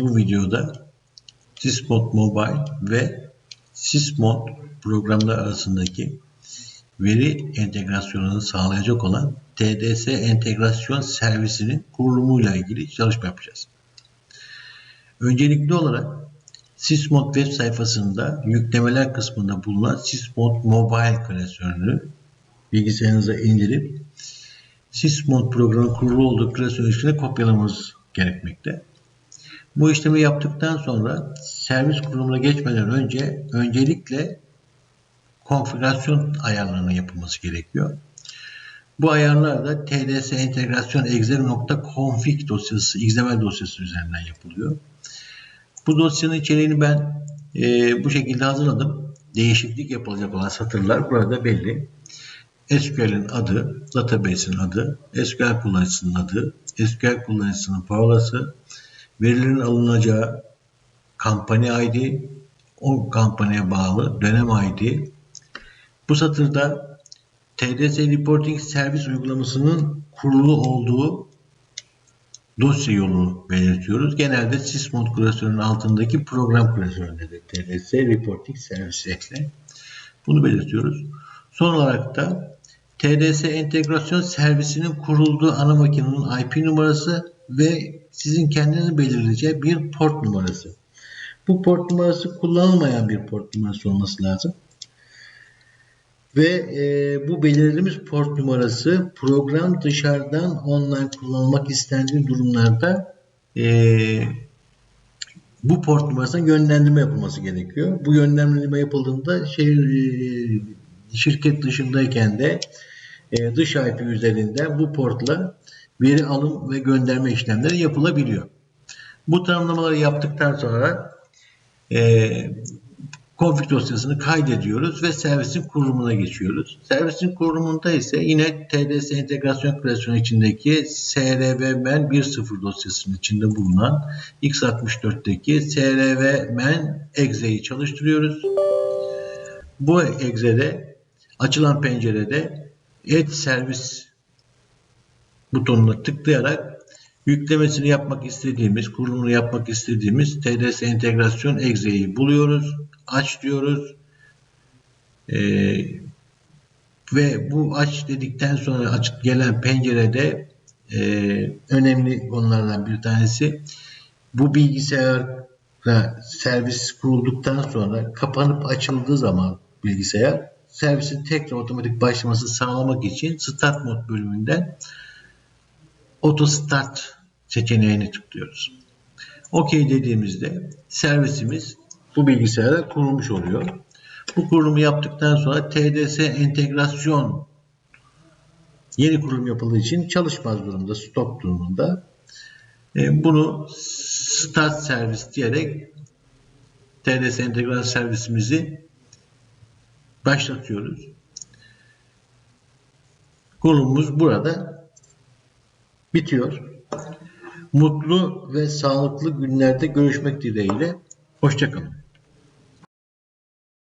bu videoda Sysmod Mobile ve Sysmod programlar arasındaki veri entegrasyonunu sağlayacak olan TDS entegrasyon servisinin kurulumuyla ilgili çalışma yapacağız. Öncelikli olarak Sysmod web sayfasında yüklemeler kısmında bulunan Sysmod Mobile klasörünü bilgisayarınıza indirip Sysmod programı kurulu olduğu klasörün içine kopyalamamız gerekmekte. Bu işlemi yaptıktan sonra servis kurulumuna geçmeden önce öncelikle konfigürasyon ayarlarının yapılması gerekiyor. Bu ayarlar da tds entegrasyon exe.config dosyası, XML dosyası üzerinden yapılıyor. Bu dosyanın içeriğini ben e, bu şekilde hazırladım. Değişiklik yapılacak olan satırlar burada belli. SQL'in adı, database'in adı, SQL kullanıcısının adı, SQL kullanıcısının parolası, verilerin alınacağı kampanya ID, o kampanyaya bağlı dönem ID. Bu satırda TDS Reporting servis uygulamasının kurulu olduğu dosya yolunu belirtiyoruz. Genelde Sysmod klasörünün altındaki program klasöründedir. TDS Reporting servisi ekle. Bunu belirtiyoruz. Son olarak da TDS entegrasyon servisinin kurulduğu ana makinenin IP numarası ve sizin kendiniz belirleyeceği bir port numarası. Bu port numarası kullanılmayan bir port numarası olması lazım. Ve e, bu belirlediğimiz port numarası program dışarıdan online kullanılmak istendiği durumlarda e, bu port numarasına yönlendirme yapılması gerekiyor. Bu yönlendirme yapıldığında şey, e, şirket dışındayken de e, dış IP üzerinden bu portla veri alım ve gönderme işlemleri yapılabiliyor. Bu tanımlamaları yaptıktan sonra e, config dosyasını kaydediyoruz ve servisin kurulumuna geçiyoruz. Servisin kurulumunda ise yine TDS entegrasyon klasörü içindeki srvmen 1.0 dosyasının içinde bulunan x64'teki srvmen exe'yi çalıştırıyoruz. Bu exe'de açılan pencerede add servis butonuna tıklayarak yüklemesini yapmak istediğimiz, kurulumunu yapmak istediğimiz TDS entegrasyon exe'yi buluyoruz. Aç diyoruz. Ee, ve bu aç dedikten sonra açık gelen pencerede e, önemli konulardan bir tanesi bu bilgisayar servis kurulduktan sonra kapanıp açıldığı zaman bilgisayar servisin tekrar otomatik başlaması sağlamak için Start Mode bölümünden Auto Start seçeneğini tıklıyoruz. OK dediğimizde servisimiz bu bilgisayara kurulmuş oluyor. Bu kurulumu yaptıktan sonra TDS entegrasyon yeni kurulum yapıldığı için çalışmaz durumda, stop durumunda. E, bunu start servis diyerek TDS entegrasyon servisimizi başlatıyoruz. Kurulumumuz burada bitiyor. Mutlu ve sağlıklı günlerde görüşmek dileğiyle. Hoşçakalın.